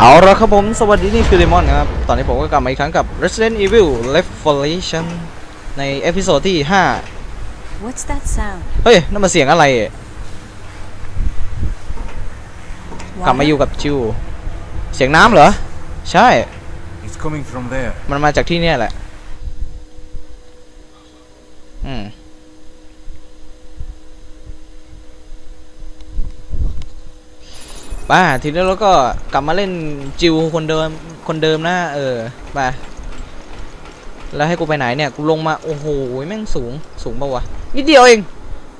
เอาละครับผมสวัสดีนี่คือเดมอนนะครับ ตอนนี้ผมก็กลับมาอีกครั้งกับ Resident Evil Revelation ในเอพิโซดที่ What's that sound? 5เฮ้ยนั่นมันเสียงอะไร กลับมา Water? อยู่กับจิว เสียงน้ำเหรอ ใช่ It's coming from there. มันมาจากที่เนี่ยแหละ อืม ป้าทีนี้เราก็กลับมาเล่นจิวคนเดิมคนเดิมนะเออไปแล้วให้กูไปไหนเนี่ยกูลงมาโอ้โหแม่งสูงสูงเปล่าวะนิดเดียวเอง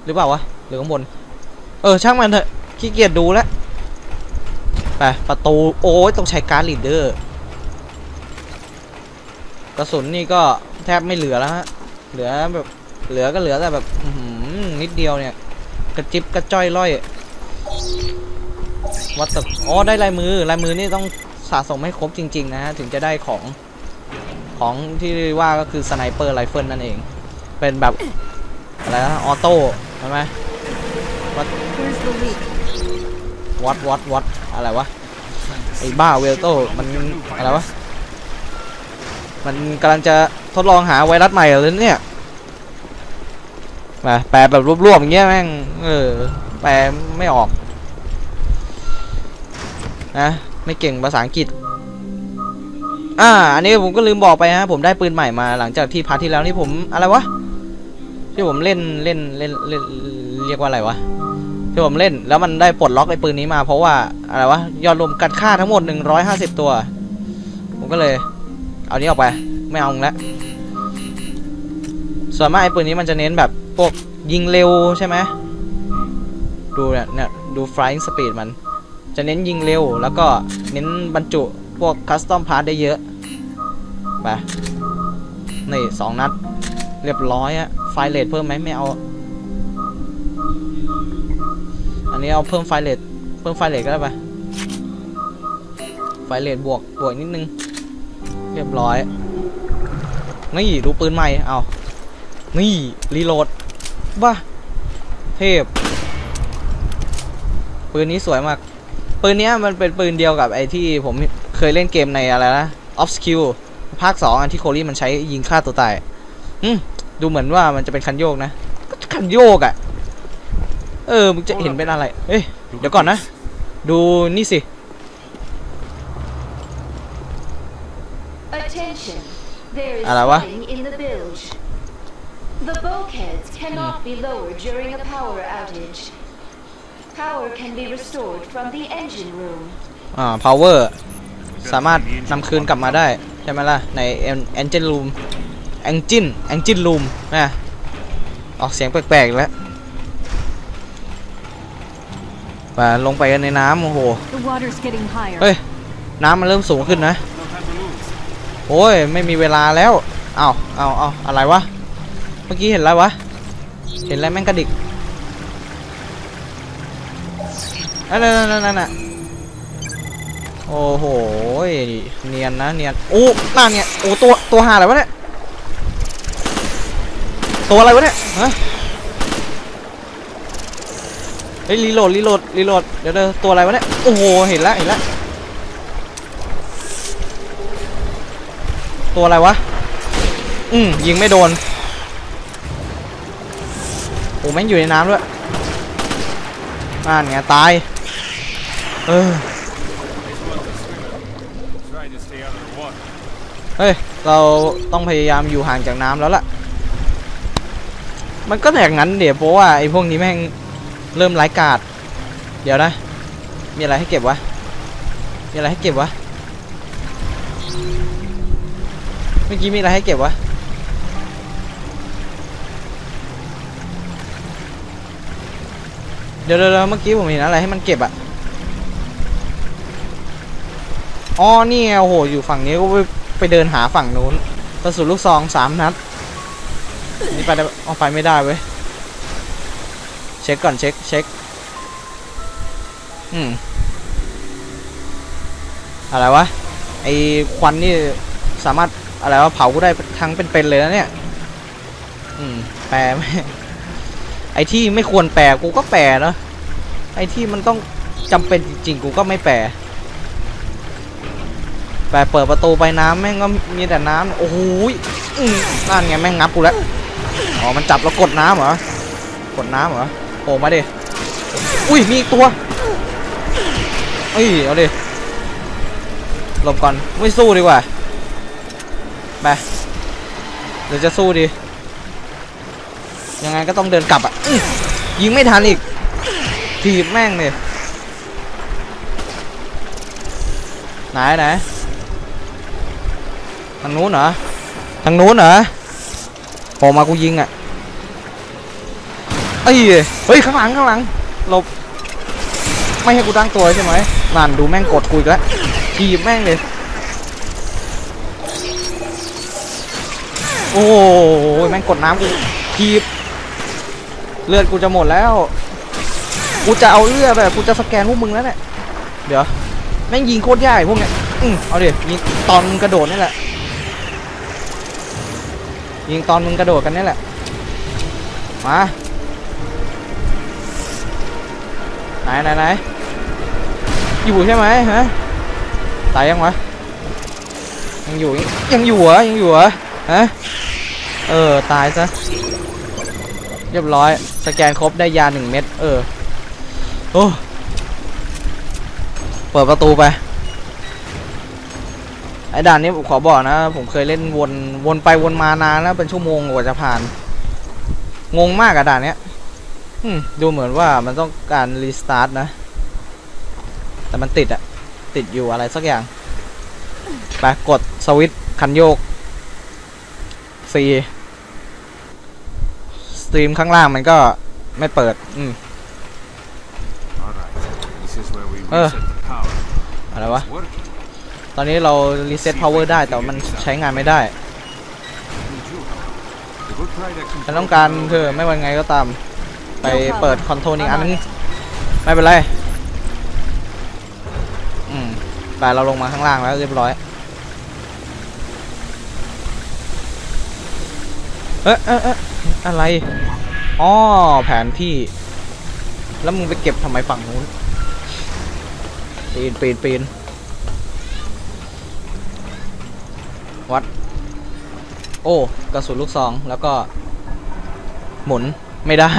หรือเปล่าวะหรือข้างบน เออช่างมันเถอะขี้เกียจดูแล้วไปประตูโอ้ยต้องใช้การ์ดลีดเดอร์กระสุนนี่ก็แทบไม่เหลือแล้วฮะเหลือแบบเหลือก็เหลือแต่แบบนิดเดียวเนี่ย กระจิบกระจ้อยร่อย วัดแต่อ๋อได้ลายมือลายมือนี่ต้องสะสมให้ครบจริง ๆ นะฮะถึงจะได้ของของที่ว่าก็คือสไนเปอร์ไรเฟิลนั่นเอง เป็นแบบอะไรนะออโต้ใช่ไหม Where's the leak? วัดวัดวัดอะไรวะไอ้บ้าเวลโต้มันอะไรวะมันกำลังจะทดลองหาไวรัสใหม่เหรอเนี่ยมาแปลแบบรวบๆอย่างเงี้ยแม่งเออแปลไม่ออก นะไม่เก่งภาษาอังกฤษอ่าอันนี้ผมก็ลืมบอกไปฮะผมได้ปืนใหม่มาหลังจากที่พาร์ทที่แล้วนี่ผมอะไรวะที่ผมเล่นเล่นเล่นเล่นเรียกว่าอะไรวะที่ผมเล่นแล้วมันได้ปลดล็อกไอ้ปืนนี้มา เพราะว่าอะไรวะยอดรวมกันค่าทั้งหมด 150 ตัว ผมก็เลย เอานี้ออกไปไม่เอาแล้วส่วนมากไอ้ปืนนี้มันจะเน้นแบบพวกยิงเร็วใช่ไหมดูเนี่ยเนี่ยดู flying speed มัน จะเน้นยิงเร็ว แล้วก็เน้นบรรจุพวก custom part ได้เยอะ ไป นี่สองนัด เรียบร้อยอะไฟเลทเพิ่มไหมไม่เอา อันนี้เอาเพิ่มไฟเลทเพิ่มไฟเลทก็ได้ปะไฟเลทบวกบวกนิดนึง เรียบร้อย นี่ดูปืนใหม่ เอานี่ รีโหลดบ้าเทพ ปืนนี้สวยมาก ปืนเนี้ยมันเป็นปืนเดียวกับไอ้ที่ผมเคยเล่นเกมในอะไรนะ Off Skill ภาค2อันที่โคลี่มันใช้ยิงฆ่าตัวตายอืมดูเหมือนว่ามันจะเป็นคันโยกนะก็คันโยกอะ่ะ เออมึงจะเห็นเป็นอะไรเอ้ยเดี๋ยวก่อนนะ ดูนี่สิ Attention. There is À, là quá. flooding in the bilge. The bulkheads cannot be lowered during a power outage. Power can be restored from the engine room. อ่า power สามารถนำคืนกลับมาได้ ใช่ไหมล่ะ ใน en- engine room engine engine room นะออกเสียงแปลกๆอีกแล้วไปลงไปกันในน้ำโอ้โห The water's getting higher. เฮ้ย น้ำมันเริ่มสูงขึ้นนะ โอ้ย ไม่มีเวลาแล้ว เอาวเอาวเอาวอะไรวะ เมื่อกี้เห็นอะไรวะ เห็นอะไรแม่งกระดิก นั่นนั่นนั่นโอ้โหเนียนนะเนียนโอ้น่าเนี่ยโอ้ตัวตัวหาอะไรวะเนี่ยตัวอะไรวะเนี่ยฮะเฮ้ยรีโหลดรีโหลดรีโหลดเดี๋ยวเดี๋ยวตัวอะไรวะเนี่ยโอ้โหเห็นแล้วเห็นแล้วตัวอะไรวะอืมยิงไม่โดนโอ้แม่งอยู่ในน้ำด้วยอ่านไงตาย เออเฮ้ย เราต้องพยายามอยู่ห่างจากน้ำแล้วล่ะ มันก็อย่างนั้นเดี๋ยวเพราะว่าไอ้พวกนี้แม่งเริ่มไร้กาด เดี๋ยวนะ มีอะไรให้เก็บวะ มีอะไรให้เก็บวะ เมื่อกี้มีอะไรให้เก็บวะเดี๋ยวเดี๋ยวเดี๋ยวเมื่อกี้ผมเห็นอะไรให้มันเก็บอะ อ๋อนี่โอ้โห อยู่ฝั่งนี้ก็ไปไปเดินหาฝั่งนู้นกระสุนลูกซองสามนัด นี่ไปได้ปะเอาไปไม่ได้เว้ย เช็คก่อนเช็คเช็ค อืม อะไรวะ ไอควันนี่สามารถอะไรวะเผากูได้ทั้งเป็นๆเลยนะเนี่ย อืม แปลไม่ไอที่ไม่ควรแปลกูก็แปลเนาะไอที่มันต้องจำเป็นจริงๆกูก็ไม่แปล ไปเปิดประตูไปน้ำแม่งก็มีแต่น้ำโอ้โหยนั่นไงแม่งงับกูแล้วอ๋อมันจับแล้วกดน้ำเหรอกดน้ำเหรอโผล่มาดิอุ้ยมีอีกตัวเอ้ยเอาดิหลบก่อนไม่สู้ดีกว่าไปเดี๋ยวจะสู้ดียังไงก็ต้องเดินกลับอะยิงไม่ทันอีกถีบแม่งเลยไหนไหน ทางนู้นเหรอ ทางนู้นเหรอโผล่มากูยิงอะเอ้ยเฮ้ยข้างหลังข้างหลังหลบไม่ให้กูตั้งตัวใช่ไหมนั่นดูแม่งกดกูอีกแล้วถีบแม่งเลยโอ้โหแม่งกดน้ำกูถีบเลือดกูจะหมดแล้ว กูจะเอาเลือดแบบกูจะสแกนพวกมึงแล้วเนี่ยเดี๋ยวแม่งยิงโคตรยากพวกเนี้ยอืมเอาเดิยิงตอนกระโดดนี่แหละ ยิงตอนมึงกระโดดกันนี่แหละ มาไหนไหนไหนอยู่ใช่ไหมฮะตายยังวะยังอยู่ยังอยู่เหรอยังอยู่เหรอฮะเออตายซะเรียบร้อย สแกนครบได้ยาหนึ่งเม็ดเออโอ้เปิดประตูไป ไอ้ด่านนี้ผมขอบอกนะ ผมเคยเล่นวนวนไปวนมานานแล้วเป็นชั่วโมงกว่าจะผ่าน งงมากอะด่านเนี้ยอืมดูเหมือนว่ามันต้องการรีสตาร์ทนะ แต่มันติดอะติดอยู่อะไรสักอย่างไปกดสวิตช์คันโยก C สตรีมข้างล่างมันก็ไม่เปิด อืม All right. This is where we Uh. reset the power. อะไรวะ It's working. ตอนนี้เรารีเซ็ตพาวเวอร์ได้แต่มันใช้งานไม่ได้ฉันต้องการเธอไม่ว่าไงก็ตาม ไปเปิดคอนโทรลอีกอันนึงไม่เป็นไร อืมไปเราลงมาข้างล่างแล้วเรียบร้อยเอ๊ะเอ๊ะเอ๊ะอะไรอ๋อแผนที่ แล้วมึงไปเก็บทำไมฝั่งนู้นปีนปีนปีน วัด โอ้ กระสุนลูกซอง แล้วก็ หมุน ไม่ได้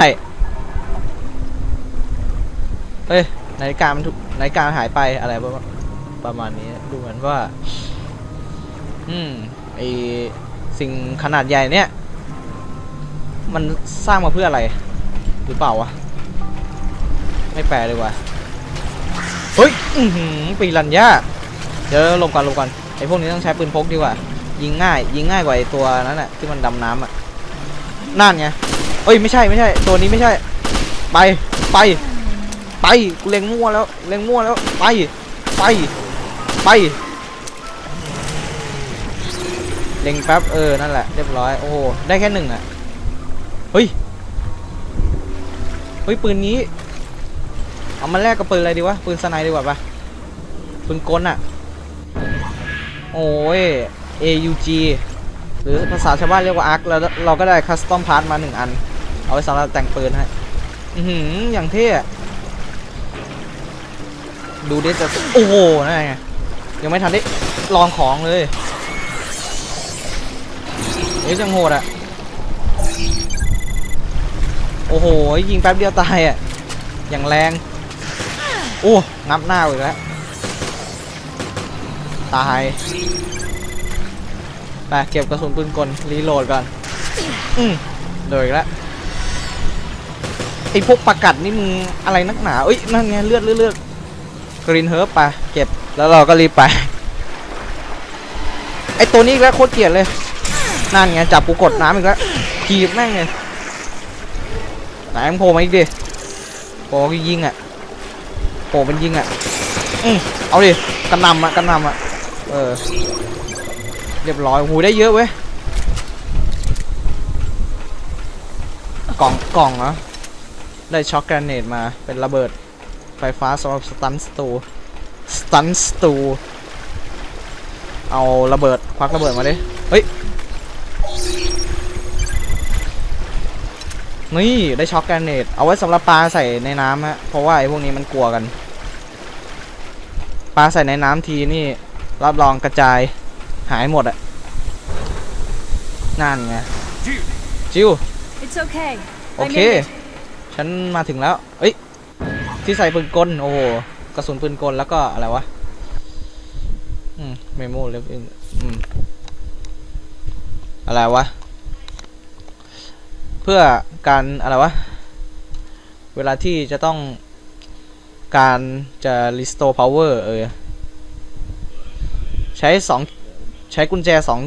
เฮ้ยนาฬิกามันถูกนาฬิกาหายไปอะไรประมาณนี้ ดูเหมือนว่า อืมไอสิ่งขนาดใหญ่เนี่ย มันสร้างมาเพื่ออะไร หรือเปล่าวะ ไม่แปลเลยว่ะเฮ้ยปีรันยาเดี๋ยวลบก่อนลบก่อนไอพวกนี้ต้องใช้ปืนพกดีกว่า ยิงง่าย ยิงง่ายกว่าไอตัวนั้นอะที่มันดำน้ำอะนั่นไงเอ้ยไม่ใช่ไม่ใช่ ตัวนี้ไม่ใช่ ไปไป ไปกูเล็งมั่วแล้วเล็งมั่วแล้วไปไปไปเล็งแป๊บเออนั่นแหละเรียบร้อยโอ้โหได้แค่หนึ่งอะเฮ้ยเฮ้ยปืนนี้เอามาแลกกับปืนอะไรดีวะปืนสไนด์ดีกว่าปะปืนกลอะโอ้ย AUG หรือภาษาชาวบ้านเรียกว่าอาร์คแล้วเราก็ได้คัสตอมพาร์ทมาหนึ่งอัน เอาไว้สำหรับแต่งปืนให้อือหืออย่างเท่ดูดิจะโอ้โหนั่นไงยังไม่ทันได้ลองของเลยเอ๊ะจังโหดอะโอ้โห ยิงแป๊บเดียวตายอะอย่างแรง โอ้งับหน้าอีกแล้ว ตาย ไปเก็บกระสุนปืนกลรีโหลดก่อน อืมโดยอีกแล้วไอพวกประกัดนี่มึงอะไรนักหนาเอ้ยนั่นไงเลือดเลือดเลือดกรีนเฮิร์บไปเก็บแล้วเราก็รีบไป ไอตัวนี้อีกแล้วโคตรเกลียดเลย นั่นไงจับกูกดน้ำอีกแล้วขีบแม่งเลยไหนมึงโผล่มาอีกดิโผล่ยิงอะโผล่เป็นยิงอะอืมเอาดิกระหนำอะกระหนำอะเออ เรียบร้อยหูได้เยอะเว้ย กล่องกล่องเหรอ ได้ช็อกแกรเนตมา เป็นระเบิดไฟฟ้าสำหรับสตันสตู สตันสตู เอาระเบิด ควักระเบิดมาดิ เฮ้ย นี่ได้ช็อกแกรเนต เอาไว้สำหรับปลาใส่ในน้ำฮะ เพราะว่าไอ้พวกนี้มันกลัวกัน ปลาใส่ในน้ำทีนี่ รับรองกระจาย หายหมดอะนั่นไง Jill, จิว It's okay. โอ I เค made it. ฉันมาถึงแล้ว เอ้ย ที่ใส่ปืนกล โอ้โห กระสุนปืนกลแล้วก็อะไรวะ อืมเมโมเลฟอืมอะไรวะ เพื่อการอะไรวะ เวลาที่จะต้องการจะ restore power เออ ใช้สอง ใช้กุญแจสอง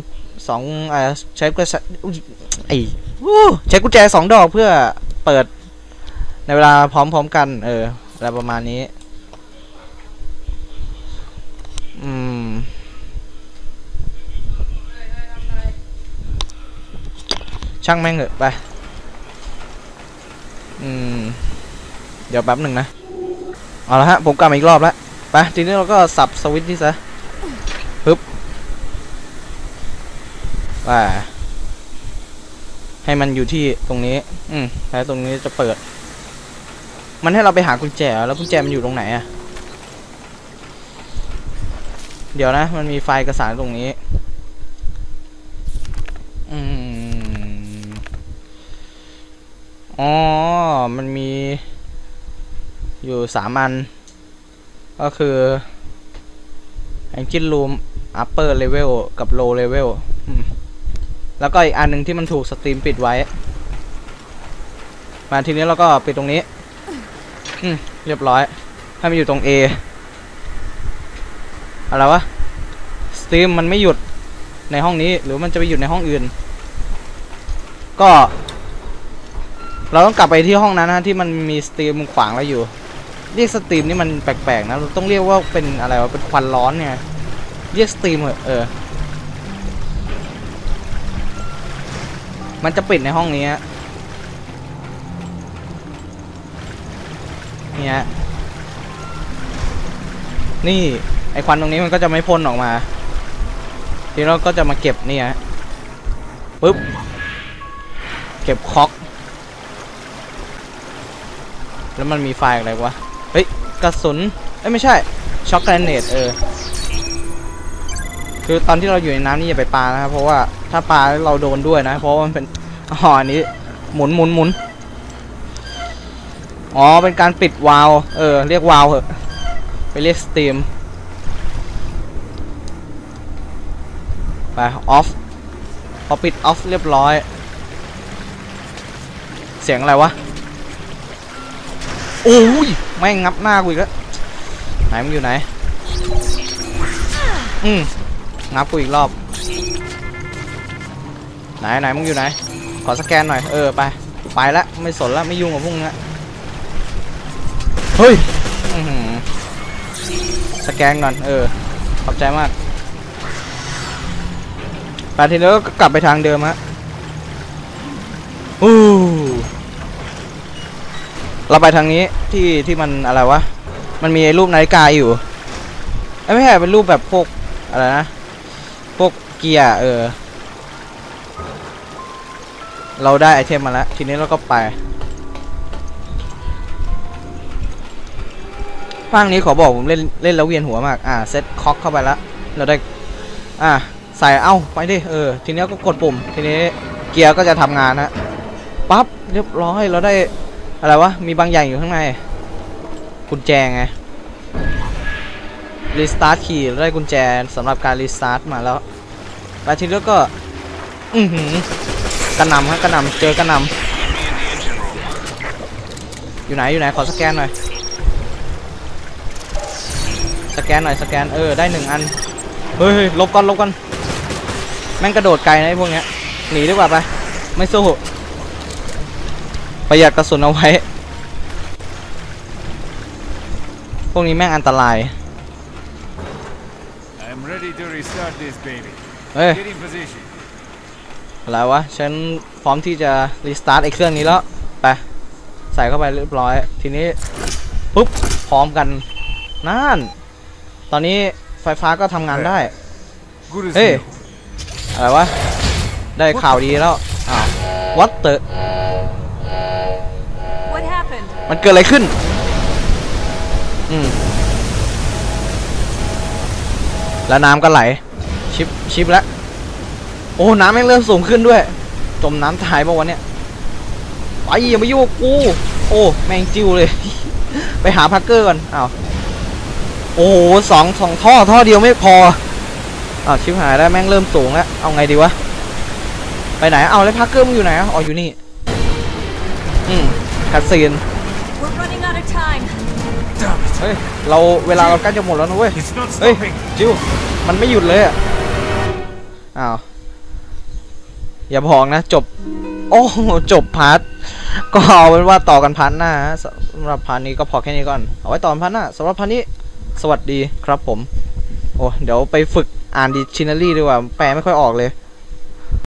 สองอ่าใช้กุญแจไอ้ใช้กุญแจสองดอกเพื่อเปิด ในเวลาพร้อมๆกัน เอออะไรประมาณนี้ อืมช่างแม่งเหอะไป อืม เดี๋ยวแป๊บหนึ่งนะ เอาละฮะ ผมกลับมาอีกรอบแล้ว ไป ทีนี้เราก็สับสวิตช์นี่ซะปึ๊บ ว่า ให้มันอยู่ที่ตรงนี้ อืมแล้วตรงนี้จะเปิด มันให้เราไปหากุญแจแล้วกุญแจมันอยู่ตรงไหนอะเดี๋ยวนะ มันมีไฟล์เอกสารตรงนี้ อืม อ๋อ มันมี อยู่สามอัน ก็คือ Engine Room Upper Level กับ Low Level แล้วก็อีกอันหนึ่งที่มันถูกสตรีมปิดไว้ มาทีนี้เราก็ปิดตรงนี้ อืมเรียบร้อย ให้มันอยู่ตรง A อะไรวะ สตรีมมันไม่หยุดในห้องนี้ หรือมันจะไปหยุดในห้องอื่น ก็ เราต้องกลับไปที่ห้องนั้นนะที่มันมีสตรีมขวางเราอยู่ เรียกสตรีมนี่มันแปลกๆนะ เราต้องเรียกว่าเป็นอะไรวะ เป็นควันร้อนเนี่ย เรียกสตรีมเหอะเออ มันจะปิดในห้องนี้ฮะนี่ฮะนี่ไอควันตรงนี้มันก็จะไม่พ่นออกมา ทีนี้เราก็จะมาเก็บนี่ฮะปึ๊บ เก็บคอก แล้วมันมีไฟอะไรวะ เฮ้ย กระสุน เอ้ย ไม่ใช่ ช็อกแกรเนตเออ คือตอนที่เราอยู่ในน้ำนี่อย่าไปปลานะครับ เพราะว่าถ้าปล้วเราโดนด้วยนะ เพราะว่ามันเป็นอ๋ออันนี้ หมุนหมุนหมุนอ๋อเป็นการปิดวาล์วเออเรียกวาล์วเหอะไปเรียกสตรีมไปออฟพอปิดออฟเรียบร้อย เสียงอะไรวะโอ้ยแม่งงับหน้ากูอีกแล้วไหนมึงอยู่ไหน อืม งับกูอีกรอบ ไหนไหนมึงอยู่ไหน ขอสแกนหน่อย เออไป ไปละไม่สนละไม่ยุ่งกับพวกนี้ละเฮ้ยอื้อหือสแกนก่อน เออ ขอบใจมากไปทีนี้ก็กลับไปทางเดิมฮะอู้เราไปทางนี้ที่ที่มันอะไรวะ มันมีไอ้รูปนาฬิกาอยู่เอ้ยไม่ใช่เป็นรูปแบบพวกอะไรนะ พวกเกียร์เออ เราได้ไอเทมมาแล้ว ทีนี้เราก็ไปภาคนี้ขอบอกผมเล่นเล่นแล้วเวียนหัวมาก อ่าเซตคอกเข้าไปแล้ว เราได้ อ่าใส่เอ้าไปดิ เออ ทีนี้ก็กดปุ่ม ทีนี้เกียร์ก็จะทำงานฮะปั๊บเรียบร้อยเราได้อะไรวะ มีบางอย่างอยู่ข้างในกุญแจไง รีสตาร์ทคีย์ได้กุญแจสำหรับการรีสตาร์ทมาแล้วแล้วทีนี้ก็ อือหือกระนำฮะกระนำเจอกระนำอยู่ไหนอยู่ไหนขอสแกนหน่อยสแกนหน่อยสแกนเออได้หนึ่งอันเฮ้ยเฮ้ยลบก่อนลบก่อนแม่งกระโดดไกลนะไอ้พวกเนี้ยหนีดีกว่าไปไม่สู้ประหยัดกระสุนเอาไว้ พวกนี้แม่งอันตราย เฮ้ย Get in position. อะไรวะ ฉันพร้อมที่จะรีสตาร์ทไอ้เครื่องนี้แล้ว ไป ใส่เข้าไปเรียบร้อย ทีนี้ ปุ๊บ พร้อมกัน นั่น ตอนนี้ไฟฟ้าก็ทำงานได้ Good as Hey. new. อะไรวะ ได้ข่าวดีแล้ว อ้าว what the What happened? มันเกิดอะไรขึ้น อืม แล้วน้ำก็ไหล ชิปชิปแล้วโอ้น้ำแม่งเริ่มสูงขึ้นด้วย จมน้ำตายปะวันเนี้ยไปอย่ามายุ่งกู โอ้ แม่งจิ้วเลย ไปหาพักเกอร์ก่อนอ้าวโอ้โหสองสองท่อท่อเดียวไม่พออ้าวชิบหายแล้วแม่งเริ่มสูงแล้วเอาไงดีวะไปไหนเอาแล้วพักเกอร์มึงอยู่ไหนอ๋ออยู่นี่อืมคัดซีน เฮ้ย เราเวลาเราใกล้จะหมดแล้วนะเว้ย It's not เฮ้ย stopping! จิวมันไม่หยุดเลยอะ อ้าว อย่าบอกนะ จบ โอ้โหจบพาร์ท ก็เอาเป็นว่าต่อกันพาร์ทหน้าฮะสำหรับพาร์ทนี้ก็พอแค่นี้ก่อน เอาไว้ต่อกันพาร์ทหน้าสำหรับพาร์ทนี้ สวัสดีครับผม โอ้ เดี๋ยวไปฝึกอ่านดิชินารีดีกว่า แปลไม่ค่อยออกเลย